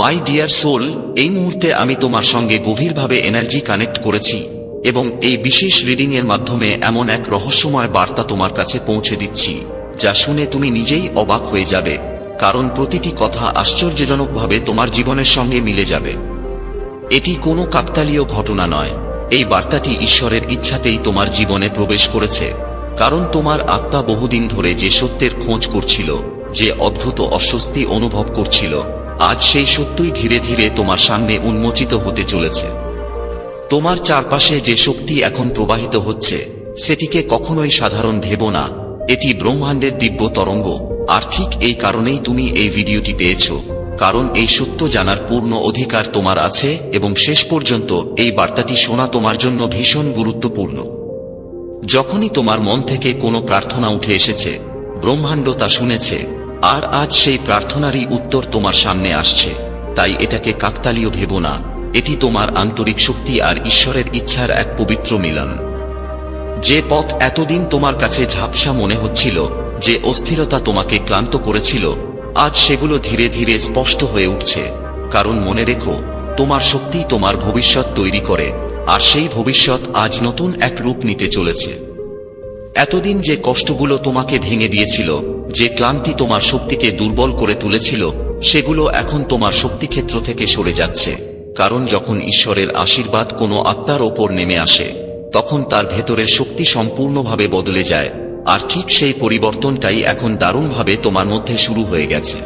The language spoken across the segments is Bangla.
মাই ডিয়ার সোল এই মুহূর্তে আমি তোমার সঙ্গে গভীরভাবে এনার্জি কানেক্ট করেছি, এবং এই বিশেষ রিডিং এর মাধ্যমে এমন এক রহস্যময় বার্তা তোমার কাছে পৌঁছে দিচ্ছি, যা শুনে তুমি নিজেই অবাক হয়ে যাবে, কারণ প্রতিটি কথা আশ্চর্যজনকভাবে তোমার জীবনের সঙ্গে মিলে যাবে। এটি কোনো কাকতালীয় ঘটনা নয়, এই বার্তাটি ঈশ্বরের ইচ্ছাতেই তোমার জীবনে প্রবেশ করেছে, কারণ তোমার আত্মা বহুদিন ধরে যে সত্যের খোঁজ করছিল, যে অদ্ভুত অস্বস্তি অনুভব করছিল আজ সেই সত্যই ধীরে ধীরে তোমার সামনে উন্মোচিত হতে চলেছে। তোমার চারপাশে যে শক্তি এখন প্রবাহিত হচ্ছে, সেটিকে কখনোই সাধারণ ভেব না। এটি ব্রহ্মাণ্ডের দিব্য তরঙ্গ, আর ঠিক এই কারণেই তুমি এই ভিডিওটি পেয়েছ, কারণ এই সত্য জানার পূর্ণ অধিকার তোমার আছে এবং শেষ পর্যন্ত এই বার্তাটি শোনা তোমার জন্য ভীষণ গুরুত্বপূর্ণ। যখনই তোমার মন থেকে কোনো প্রার্থনা উঠে এসেছে, ব্রহ্মাণ্ড তা শুনেছে আর আজ সেই প্রার্থনারই উত্তর তোমার সামনে আসছে। তাই এটাকে কাকতালীয় ভেব না। এটি তোমার আন্তরিক শক্তি আর ঈশ্বরের ইচ্ছার এক পবিত্র মিলন। যে পথ এতদিন তোমার কাছে ঝাপসা মনে হচ্ছিল, যে অস্থিরতা তোমাকে ক্লান্ত করেছিল, আজ সেগুলো ধীরে ধীরে স্পষ্ট হয়ে উঠছে। কারণ মনে রেখো, তোমার শক্তি তোমার ভবিষ্যৎ তৈরি করে, আর সেই ভবিষ্যৎ আজ নতুন এক রূপ নিতে চলেছে। এতদিন যে কষ্টগুলো তোমাকে ভেঙে দিয়েছিল, যে ক্লান্তি তোমার শক্তিকে দুর্বল করে তুলেছিল, সেগুলো এখন তোমার শক্তিক্ষেত্র থেকে সরে যাচ্ছে। কারণ যখন ঈশ্বরের আশীর্বাদ কোনো আত্মার ওপর নেমে আসে, তখন তার ভেতরের শক্তি সম্পূর্ণভাবে বদলে যায়, আর ঠিক সেই পরিবর্তনটাই এখন দারুণভাবে তোমার মধ্যে শুরু হয়ে গেছে।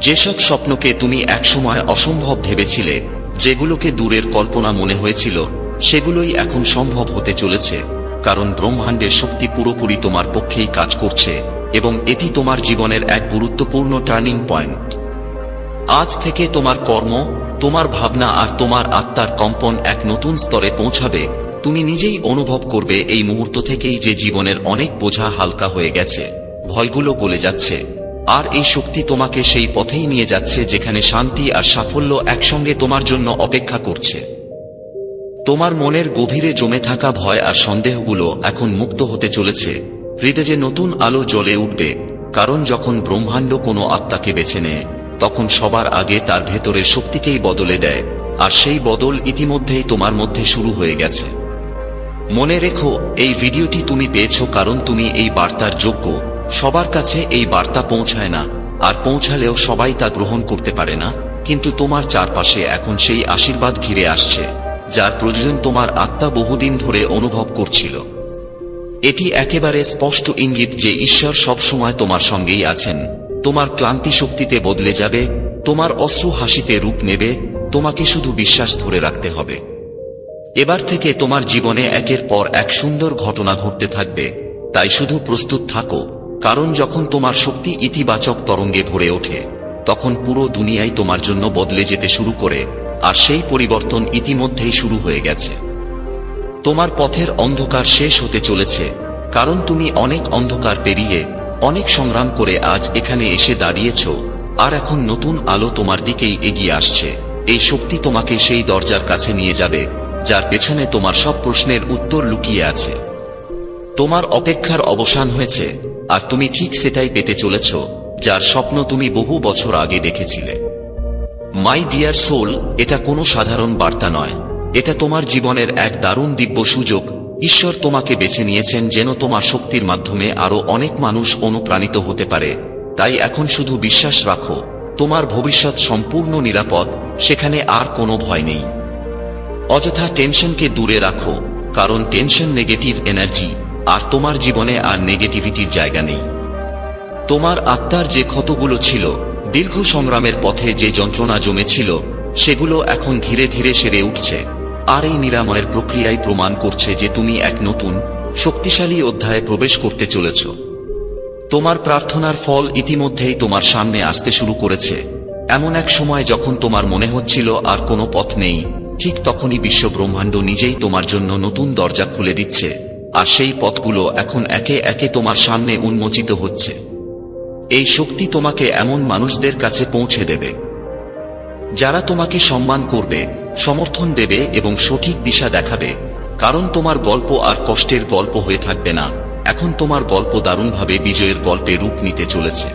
যেসব স্বপ্নকে তুমি একসময় অসম্ভব ভেবেছিলে, যেগুলোকে দূরের কল্পনা মনে হয়েছিল, সেগুলোই এখন সম্ভব হতে চলেছে। কারণ ব্রহ্মাণ্ডের শক্তি পুরোপুরি তোমার পক্ষেই কাজ করছে, এবং এটি তোমার জীবনের এক গুরুত্বপূর্ণ টার্নিং পয়েন্ট। আজ থেকে তোমার কর্ম, তোমার ভাবনা আর তোমার আত্মার কম্পন এক নতুন স্তরে পৌঁছাবে। তুমি নিজেই অনুভব করবে এই মুহূর্ত থেকেই যে জীবনের অনেক বোঝা হালকা হয়ে গেছে, ভয়গুলো গলে যাচ্ছে। আর এই শক্তি তোমাকে সেই পথেই নিয়ে যাচ্ছে যেখানে শান্তি আর সাফল্য একসঙ্গে তোমার জন্য অপেক্ষা করছে। তোমার মনের গভীরে জমে থাকা ভয় আর সন্দেহগুলো এখন মুক্ত হতে চলেছে। হৃদয়ে নতুন আলো জ্বলে উঠবে, কারণ যখন ব্রহ্মাণ্ড কোনো আত্মাকে বেছে নেয়, তখন সবার আগে তার ভেতরের শক্তিকেই বদলে দেয়, আর সেই বদল ইতিমধ্যেই তোমার মধ্যে শুরু হয়ে গেছে। মনে রেখো, এই ভিডিওটি তুমি পেয়েছ কারণ তুমি এই বার্তার যোগ্য। সবার কাছে এই বার্তা পৌঁছায় না, আর পৌঁছালেও সবাই তা গ্রহণ করতে পারে না, কিন্তু তোমার চারপাশে এখন সেই আশীর্বাদ ঘিরে আসছে। যার প্রয়োজন তোমার আত্মা বহুদিন ধরে অনুভব করছিল। এটি একেবারে স্পষ্ট ইঙ্গিত যে ঈশ্বর সবসময় তোমার সঙ্গেই আছেন। তোমার ক্লান্তি শক্তিতে বদলে যাবে, তোমার অশ্রু হাসিতে রূপ নেবে, তোমাকে শুধু বিশ্বাস ধরে রাখতে হবে। এবার থেকে তোমার জীবনে একের পর এক সুন্দর ঘটনা ঘটতে থাকবে। তাই শুধু প্রস্তুত থাকো, কারণ যখন তোমার শক্তি ইতিবাচক তরঙ্গে ভরে ওঠে, তখন পুরো দুনিয়াই তোমার জন্য বদলে যেতে শুরু করে। আর সেই পরিবর্তন ইতিমধ্যেই শুরু হয়ে গেছে। তোমার পথের অন্ধকার শেষ হতে চলেছে, কারণ তুমি অনেক অন্ধকার পেরিয়ে, অনেক সংগ্রাম করে আজ এখানে এসে দাঁড়িয়েছ, আর এখন নতুন আলো তোমার দিকেই এগিয়ে আসছে। এই শক্তি তোমাকে সেই দরজার কাছে নিয়ে যাবে, যার পেছনে তোমার সব প্রশ্নের উত্তর লুকিয়ে আছে। তোমার অপেক্ষার অবসান হয়েছে, আর তুমি ঠিক সেটাই পেতে চলেছ, যার স্বপ্ন তুমি বহু বছর আগে দেখেছিলে। মাই ডিয়ার সোল এটা কোনো সাধারণ বার্তা নয়। এটা তোমার জীবনের এক দারুণ দিব্য সুযোগ। ঈশ্বর তোমাকে বেছে নিয়েছেন যেন তোমার শক্তির মাধ্যমে আরও অনেক মানুষ অনুপ্রাণিত হতে পারে। তাই এখন শুধু বিশ্বাস রাখো। তোমার ভবিষ্যৎ সম্পূর্ণ নিরাপদ, সেখানে আর কোনো ভয় নেই। অযথা টেনশনকে দূরে রাখো, কারণ টেনশন নেগেটিভ এনার্জি, আর তোমার জীবনে আর নেগেটিভিটির জায়গা নেই। তোমার আত্মার যে ক্ষতগুলো ছিল দীর্ঘ সংগ্রামের পথে যে যন্ত্রণা জমেছিল, সেগুলো এখন ধীরে ধীরে সেরে উঠছে। আর এই নিরাময়ের প্রক্রিয়ায় প্রমাণ করছে যে তুমি এক নতুন, শক্তিশালী অধ্যায়ে প্রবেশ করতে চলেছ। তোমার প্রার্থনার ফল ইতিমধ্যেই তোমার সামনে আসতে শুরু করেছে। এমন এক সময় যখন তোমার মনে হচ্ছিল আর কোনো পথ নেই, ঠিক তখনই বিশ্ব ব্রহ্মাণ্ড নিজেই তোমার জন্য নতুন দরজা খুলে দিচ্ছে। আর সেই পথগুলো এখন একে একে তোমার সামনে উন্মোচিত হচ্ছে। এই শক্তি তোমাকে এমন মানুষদের কাছে পৌঁছে দেবে, যারা তোমাকে সম্মান করবে, সমর্থন দেবে এবং সঠিক দিশা দেখাবে, কারণ তোমার গল্প আর কষ্টের গল্প হয়ে থাকবে না। এখন তোমার গল্প দারুণভাবে বিজয়ের গল্পে রূপ নিতে চলেছে।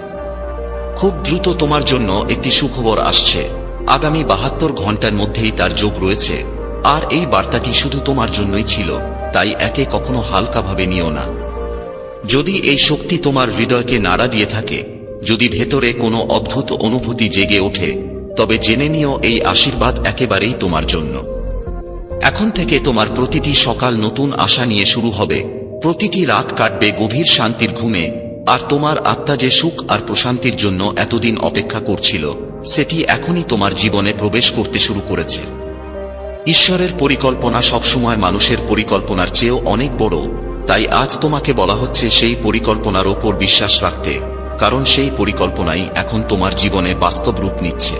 খুব দ্রুত তোমার জন্য একটি সুখবর আসছে। আগামী বাহাত্তর ঘণ্টার মধ্যেই তার যোগ রয়েছে। আর এই বার্তাটি শুধু তোমার জন্যই ছিল, তাই একে কখনো হালকাভাবে নিও না। যদি এই শক্তি তোমার হৃদয়কে নাড়া দিয়ে থাকে, যদি ভেতরে কোনো অদ্ভুত অনুভূতি জেগে ওঠে, তবে জেনে নিও এই আশীর্বাদ একেবারেই তোমার জন্য। এখন থেকে তোমার প্রতিটি সকাল নতুন আশা নিয়ে শুরু হবে। প্রতিটি রাত কাটবে গভীর শান্তির ঘুমে, আর তোমার আত্মা যে সুখ আর প্রশান্তির জন্য এতদিন অপেক্ষা করছিল, সেটি এখনই তোমার জীবনে প্রবেশ করতে শুরু করেছে। ঈশ্বরের পরিকল্পনা সবসময় মানুষের পরিকল্পনার চেয়েও অনেক বড়। তাই আজ তোমাকে বলা হচ্ছে সেই পরিকল্পনার ওপর বিশ্বাস রাখতে, কারণ সেই পরিকল্পনাই এখন তোমার জীবনে বাস্তব রূপ নিচ্ছে।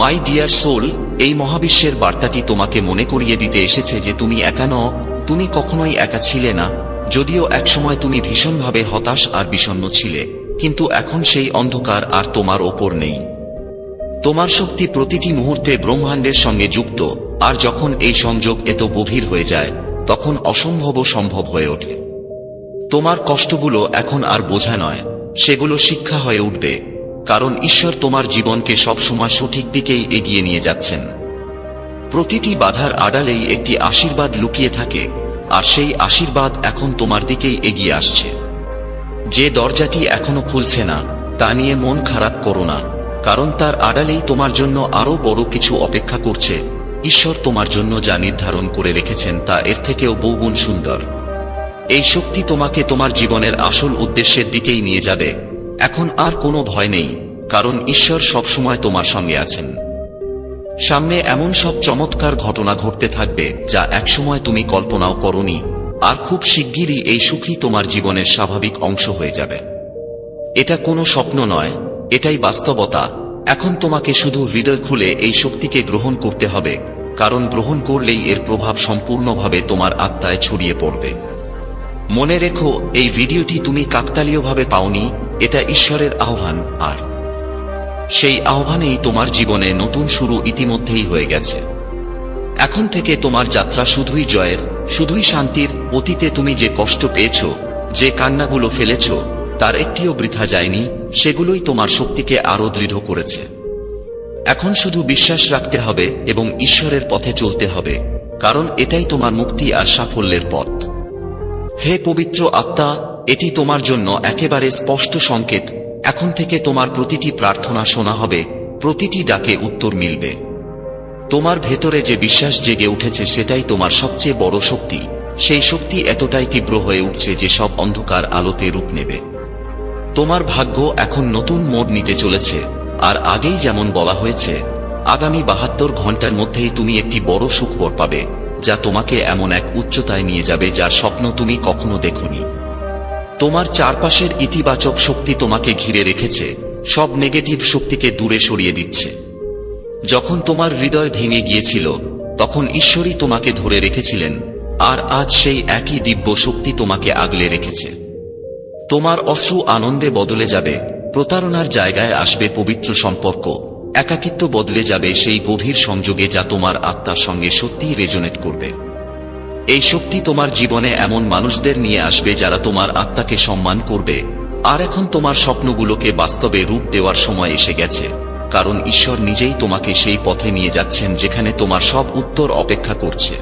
মাই ডিয়ার সোল এই মহাবিশ্বের বার্তাটি তোমাকে মনে করিয়ে দিতে এসেছে যে তুমি একা ন তুমি কখনোই একা ছিলে না, যদিও একসময় তুমি ভীষণভাবে হতাশ আর বিষণ্ণ ছিলে, কিন্তু এখন সেই অন্ধকার আর তোমার ওপর নেই। তোমার শক্তি প্রতিটি মুহূর্তে ব্রহ্মাণ্ডের সঙ্গে যুক্ত, আর যখন এই সংযোগ এত গভীর হয়ে যায় তখন অসম্ভব সম্ভব হয়ে ওঠে। তোমার কষ্টগুলো এখন আর বোঝা নয়, সেগুলো শিক্ষা হয়ে উঠবে, কারণ ঈশ্বর তোমার জীবনকে সবসময় সঠিক দিকেই এগিয়ে নিয়ে যাচ্ছেন। প্রতিটি বাধার আড়ালেই একটি আশীর্বাদ লুকিয়ে থাকে, আর সেই আশীর্বাদ এখন তোমার দিকেই এগিয়ে আসছে। যে দরজাটি এখনও খুলছে না, তা নিয়ে মন খারাপ করো না, কারণ তার আড়ালেই তোমার জন্য আরও বড় কিছু অপেক্ষা করছে। ঈশ্বর তোমার জন্য যা নির্ধারণ করে রেখেছেন তা এর থেকেও বহুগুণ সুন্দর। এই শক্তি তোমাকে তোমার জীবনের আসল উদ্দেশ্যের দিকেই নিয়ে যাবে। এখন আর কোনো ভয় নেই, কারণ ঈশ্বর সবসময় তোমার সঙ্গে আছেন। সামনে এমন সব চমৎকার ঘটনা ঘটতে থাকবে, যা একসময় তুমি কল্পনাও করনি, আর খুব শিগগিরই এই সুখী তোমার জীবনের স্বাভাবিক অংশ হয়ে যাবে। এটা কোনো স্বপ্ন নয়, এটাই বাস্তবতা এখন তোমাকে শুধু হৃদয় খুলে এই শক্তিকে গ্রহণ করতে হবে, কারণ গ্রহণ করলেই এর প্রভাব সম্পূর্ণভাবে তোমার আত্মায় ছড়িয়ে পড়বে। মনে রেখো, এই ভিডিওটি তুমি কাকতালীয়ভাবে পাওনি, এটা ঈশ্বরের আহ্বান, আর সেই আহ্বানেই তোমার জীবনে নতুন শুরু ইতিমধ্যেই হয়ে গেছে। এখন থেকে তোমার যাত্রা শুধুই জয়ের, শুধুই শান্তির, অতীতে তুমি যে কষ্ট পেয়েছ, যে কান্নাগুলো ফেলেছ তার একটিও বৃথা যায়নি, সেগুলোই তোমার শক্তিকে আরও দৃঢ় করেছে। এখন শুধু বিশ্বাস রাখতে হবে এবং ঈশ্বরের পথে চলতে হবে, কারণ এটাই তোমার মুক্তি আর সাফল্যের পথ। হে পবিত্র আত্মা, এটি তোমার জন্য একেবারে স্পষ্ট সংকেত, এখন থেকে তোমার প্রতিটি প্রার্থনা শোনা হবে, প্রতিটি ডাকে উত্তর মিলবে। তোমার ভেতরে যে বিশ্বাস জেগে উঠেছে সেটাই তোমার সবচেয়ে বড় শক্তি, সেই শক্তি এতটাই তীব্র হয়ে উঠছে যে সব অন্ধকার আলোতে রূপ নেবে। তোমার ভাগ্য এখন নতুন মোড় নিতে চলেছে। আর আগেই যেমন বলা হয়েছে, আগামী বাহাত্তর ঘণ্টার মধ্যেই তুমি একটি বড় সুখবর পাবে, যা তোমাকে এমন এক উচ্চতায় নিয়ে যাবে যার স্বপ্ন তুমি কখনো দেখনি। তোমার চারপাশের ইতিবাচক শক্তি তোমাকে ঘিরে রেখেছে, সব নেগেটিভ শক্তিকে দূরে সরিয়ে দিচ্ছে। যখন তোমার হৃদয় ভেঙে গিয়েছিল, তখন ঈশ্বরই তোমাকে ধরে রেখেছিলেন, আর আজ সেই একই দিব্য শক্তি তোমাকে আগলে রেখেছে। তোমার অশ্রু আনন্দে বদলে যাবে, প্রতারণার জায়গায় আসবে পবিত্র সম্পর্ক, একাকিত্ব বদলে যাবে সেই গভীর সংযোগে যা তোমার আত্মার সঙ্গে সত্যিই রেজনেট করবে। এই শক্তি তোমার জীবনে এমন মানুষদের নিয়ে আসবে যারা তোমার আত্মাকে সম্মান করবে, আর এখন তোমার স্বপ্নগুলোকে বাস্তবে রূপ দেওয়ার সময় এসে গেছে, কারণ ঈশ্বর নিজেই তোমাকে সেই পথে নিয়ে যাচ্ছেন যেখানে তোমার সব উত্তর অপেক্ষা করছে।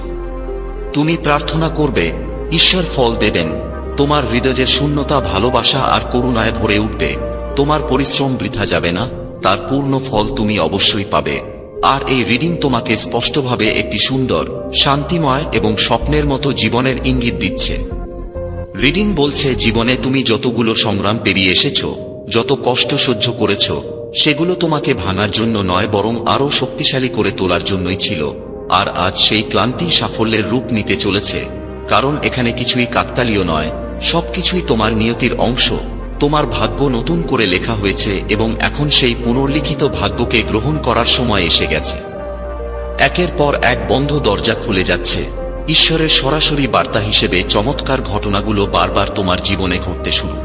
তুমি প্রার্থনা করবে, ঈশ্বর ফল দেবেন তোমার হৃদয়ের শূন্যতা, ভালোবাসা আর করুণায় ভরে উঠবে, তোমার পরিশ্রম বৃথা যাবে না, তার পূর্ণ ফল তুমি অবশ্যই পাবে। আর এই রিডিং তোমাকে স্পষ্টভাবে একটি সুন্দর, শান্তিময় এবং স্বপ্নের মতো জীবনের ইঙ্গিত দিচ্ছে। রিডিং বলছে, জীবনে তুমি যতগুলো সংগ্রাম পেরিয়ে এসেছ, যত কষ্ট সহ্য করেছ, সেগুলো তোমাকে ভাঙার জন্য নয়, বরং আরও শক্তিশালী করে তোলার জন্যই ছিল। আর আজ সেই ক্লান্তি সাফল্যের রূপ নিতে চলেছে। কারণ এখানে কিছুই কাকতালীয় নয়। সবকিছুই তোমার নিয়তির অংশ। তোমার ভাগ্য নতুন করে লেখা হয়েছে এবং এখন সেই পুনর্লিখিত ভাগ্যকে গ্রহণ করার সময় এসে গেছে। একের পর এক বন্ধ দরজা খুলে যাচ্ছে। ঈশ্বরের সরাসরি বার্তা হিসেবে চমৎকার ঘটনাগুলো বারবার তোমার জীবনে ঘটতে শুরু।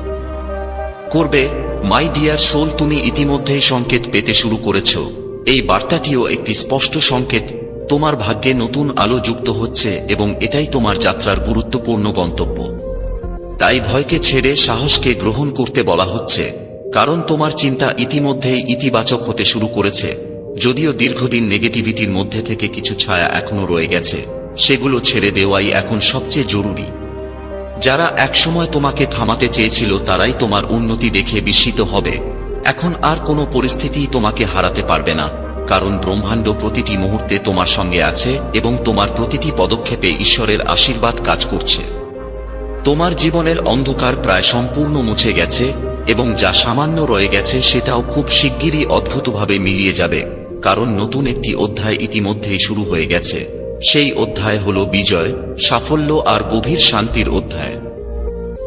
করবে, মাই ডিয়ার সোল, তুমি ইতিমধ্যেই সংকেত পেতে শুরু করেছ। এই বার্তাটিও একটি স্পষ্ট সংকেত তোমার ভাগ্যে নতুন আলো যুক্ত হচ্ছে এবং এটাই তোমার যাত্রার গুরুত্বপূর্ণ গন্তব্য। তাই ভয়কে ছেড়ে সাহসকে গ্রহণ করতে বলা হচ্ছে, কারণ তোমার চিন্তা ইতিমধ্যেই ইতিবাচক হতে শুরু করেছে, যদিও দীর্ঘদিন নেগেটিভিটির মধ্যে থেকে কিছু ছায়া এখনও রয়ে গেছে, সেগুলো ছেড়ে দেওয়াই এখন সবচেয়ে জরুরি। যারা একসময় তোমাকে থামাতে চেয়েছিল তারাই তোমার উন্নতি দেখে বিস্মিত হবে, এখন আর কোনো পরিস্থিতি তোমাকে হারাতে পারবে না। কারণ ব্রহ্মাণ্ড প্রতিটি মুহূর্তে তোমার সঙ্গে আছে এবং তোমার প্রতিটি পদক্ষেপে ঈশ্বরের আশীর্বাদ কাজ করছে। তোমার জীবনের অন্ধকার প্রায় সম্পূর্ণ মুছে গেছে এবং যা সামান্য রয়ে গেছে সেটাও খুব শিগগিরই অদ্ভুতভাবে মিলিয়ে যাবে, কারণ নতুন একটি অধ্যায় ইতিমধ্যেই শুরু হয়ে গেছে। সেই অধ্যায় হল বিজয়, সাফল্য আর গভীর শান্তির অধ্যায়।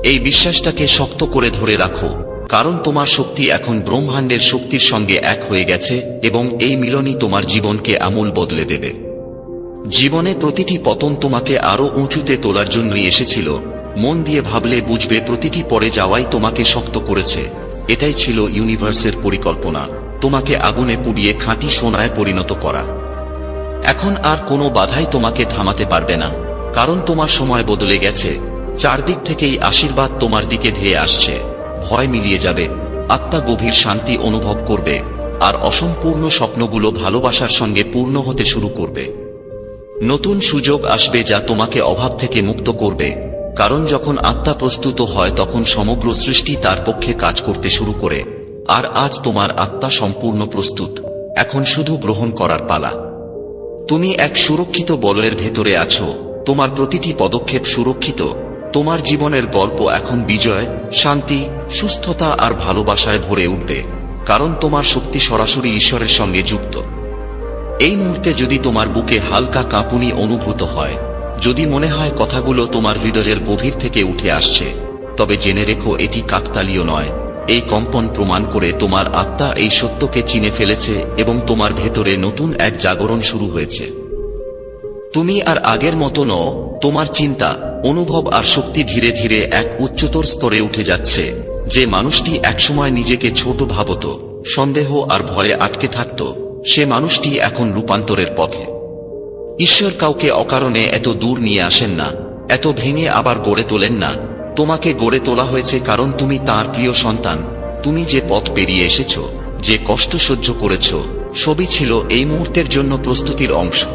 এই বিশ্বাসটাকে শক্ত করে ধরে রাখো কারণ তোমার শক্তি এখন ব্রহ্মাণ্ডের শক্তির সঙ্গে এক হয়ে গেছে, এবং এই মিলনই তোমার জীবনকে আমূল বদলে দেবে। জীবনে প্রতিটি পতন তোমাকে আরও উঁচুতে তোলার জন্যই এসেছিল। মন দিয়ে ভাবলে বুঝবে প্রতিটি পরে যাওয়াই তোমাকে শক্ত করেছে। এটাই ছিল ইউনিভার্সের পরিকল্পনা, তোমাকে আগুনে পুড়িয়ে খাঁটি সোনায় পরিণত করা। এখন আর কোনো বাধাই তোমাকে থামাতে পারবে না, কারণ তোমার সময় বদলে গেছে। চারদিক থেকেই আশীর্বাদ তোমার দিকে ধেয়ে আসছে। ভয় মিলিয়ে যাবে, আত্মা গভীর শান্তি অনুভব করবে, আর অসম্পূর্ণ স্বপ্নগুলো ভালোবাসার সঙ্গে পূর্ণ হতে শুরু করবে। নতুন সুযোগ আসবে যা তোমাকে অভাব থেকে মুক্ত করবে, কারণ যখন আত্মা প্রস্তুত হয় তখন সমগ্র সৃষ্টি তার পক্ষে কাজ করতে শুরু করে, আর আজ তোমার আত্মা সম্পূর্ণ প্রস্তুত, এখন শুধু গ্রহণ করার পালা। তুমি এক সুরক্ষিত বলয়ের ভেতরে আছো, তোমার প্রতিটি পদক্ষেপ সুরক্ষিত তোমার জীবনের গল্প এখন বিজয়, শান্তি, সুস্থতা আর ভালোবাসায় ভরে উঠবে, কারণ তোমার শক্তি সরাসরি ঈশ্বরের সঙ্গে যুক্ত। এই মুহূর্তে যদি তোমার বুকে হালকা কাঁপুনি অনুভূত হয়, যদি মনে হয় কথাগুলো তোমার হৃদয়ের গভীর থেকে উঠে আসছে, তবে জেনে রেখো এটি কাকতালীয় নয়। এই কম্পন প্রমাণ করে তোমার আত্মা এই সত্যকে চিনে ফেলেছে এবং তোমার ভেতরে নতুন এক জাগরণ শুরু হয়েছে। তুমি আর আগের মতো নও, তোমার চিন্তা, অনুভব আর শক্তি ধীরে ধীরে এক উচ্চতর স্তরে উঠে যাচ্ছে। যে মানুষটি একসময় নিজেকে ছোট ভাবত, সন্দেহ আর ভয়ে আটকে থাকত, সে মানুষটি এখন রূপান্তরের পথে। ঈশ্বর কাউকে অকারণে এত দূর নিয়ে আসেন না, এত ভেঙে আবার গড়ে তোলেন না। তোমাকে গড়ে তোলা হয়েছে কারণ তুমি তার প্রিয় সন্তান। তুমি যে পথ পেরিয়ে এসেছ, যে কষ্ট সহ্য করেছ, সবই ছিল এই মুহূর্তের জন্য প্রস্তুতির অংশ।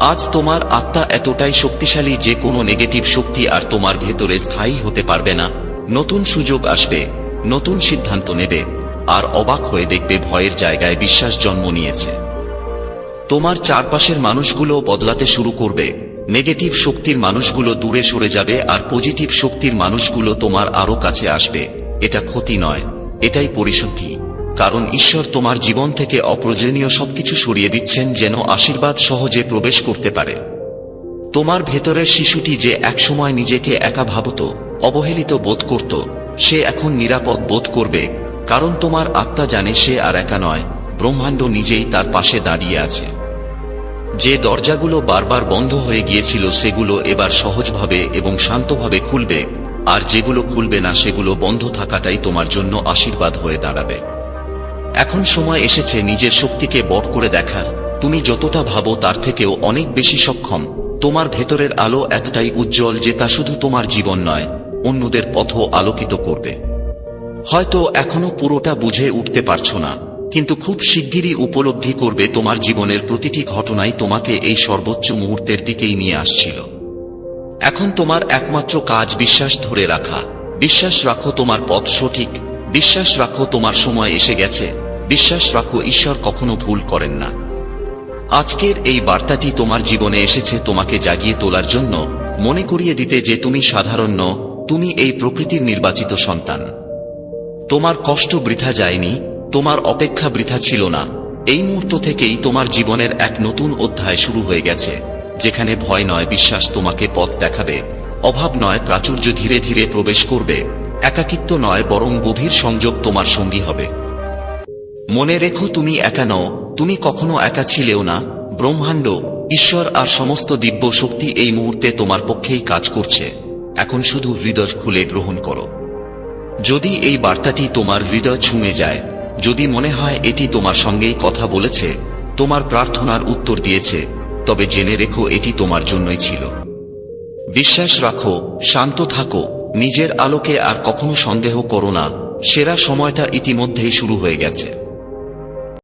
আজ তোমার আত্মা এতটাই শক্তিশালী যে কোনো নেগেটিভ শক্তি আর তোমার ভেতরে স্থায়ী হতে পারবে না। নতুন সুযোগ আসবে, নতুন সিদ্ধান্ত নেবে, আর অবাক হয়ে দেখবে ভয়ের জায়গায় বিশ্বাস জন্ম নিয়েছে। তোমার চারপাশের মানুষগুলো বদলাতে শুরু করবে, নেগেটিভ শক্তির মানুষগুলো দূরে সরে যাবে আর পজিটিভ শক্তির মানুষগুলো তোমার আরও কাছে আসবে। এটা ক্ষতি নয়, এটাই পরিশুদ্ধি। কারণ ঈশ্বর তোমার জীবন থেকে অপ্রয়োজনীয় সবকিছু সরিয়ে দিচ্ছেন যেন আশীর্বাদ সহজে প্রবেশ করতে পারে। তোমার ভেতরের শিশুটি যে একসময় নিজেকে একা ভাবত, অবহেলিত বোধ করত, সে এখন নিরাপদ বোধ করবে, কারণ তোমার আত্মা জানে সে আর একা নয়, ব্রহ্মাণ্ড নিজেই তার পাশে দাঁড়িয়ে আছে। যে দরজাগুলো বারবার বন্ধ হয়ে গিয়েছিল সেগুলো এবার সহজভাবে এবং শান্তভাবে খুলবে, আর যেগুলো খুলবে না সেগুলো বন্ধ থাকাটাই তোমার জন্য আশীর্বাদ হয়ে দাঁড়াবে। এখন সময় এসেছে নিজের শক্তিকে বট করে দেখার। তুমি যতটা ভাবো তার থেকেও অনেক বেশি সক্ষম। তোমার ভেতরের আলো এতটাই উজ্জ্বল যে তা শুধু তোমার জীবন নয়, অন্যদের পথও আলোকিত করবে। হয়তো এখনও পুরোটা বুঝে উঠতে পারছ না, কিন্তু খুব শিগগিরই উপলব্ধি করবে তোমার জীবনের প্রতিটি ঘটনাই তোমাকে এই সর্বোচ্চ মুহূর্তের দিকেই নিয়ে আসছিল। এখন তোমার একমাত্র কাজ বিশ্বাস ধরে রাখা। বিশ্বাস রাখো তোমার পথ সঠিক বিশ্বাস রাখো তোমার সময় এসে গেছে। বিশ্বাস রাখো ঈশ্বর কখনো ভুল করেন না। আজকের এই বার্তাটি তোমার জীবনে এসেছে তোমাকে জাগিয়ে তোলার জন্য। মনে করিয়ে দিতে যে তুমি সাধারণ নও, তুমি এই প্রকৃতির নির্বাচিত সন্তান। তোমার কষ্ট বৃথা যায়নি তোমার অপেক্ষা বৃথা ছিল না। এই মুহূর্ত থেকেই তোমার জীবনের এক নতুন অধ্যায় শুরু হয়ে গেছে যেখানে ভয় নয় বিশ্বাস তোমাকে পথ দেখাবে। অভাব নয় প্রাচুর্য ধীরে ধীরে প্রবেশ করবে। একাকিত্ব নয়, বরং গভীর সংযোগ তোমার সঙ্গী হবে। মনে রেখো তুমি একা নও, তুমি কখনো একা ছিলেও না। ব্রহ্মাণ্ড, ঈশ্বর আর সমস্ত দিব্য শক্তি এই মুহূর্তে তোমার পক্ষেই কাজ করছে। এখন শুধু হৃদয় খুলে গ্রহণ করো। যদি এই বার্তাটি তোমার হৃদয় ছুঁয়ে যায়, যদি মনে হয় এটি তোমার সঙ্গেই কথা বলেছে, তোমার প্রার্থনার উত্তর দিয়েছে, তবে জেনে রেখো এটি তোমার জন্যই ছিল। বিশ্বাস রাখো, শান্ত থাকো নিজের আলোকে আর কখনো সন্দেহ করো না। সেরা সময়টা ইতিমধ্যেই শুরু হয়ে গেছে।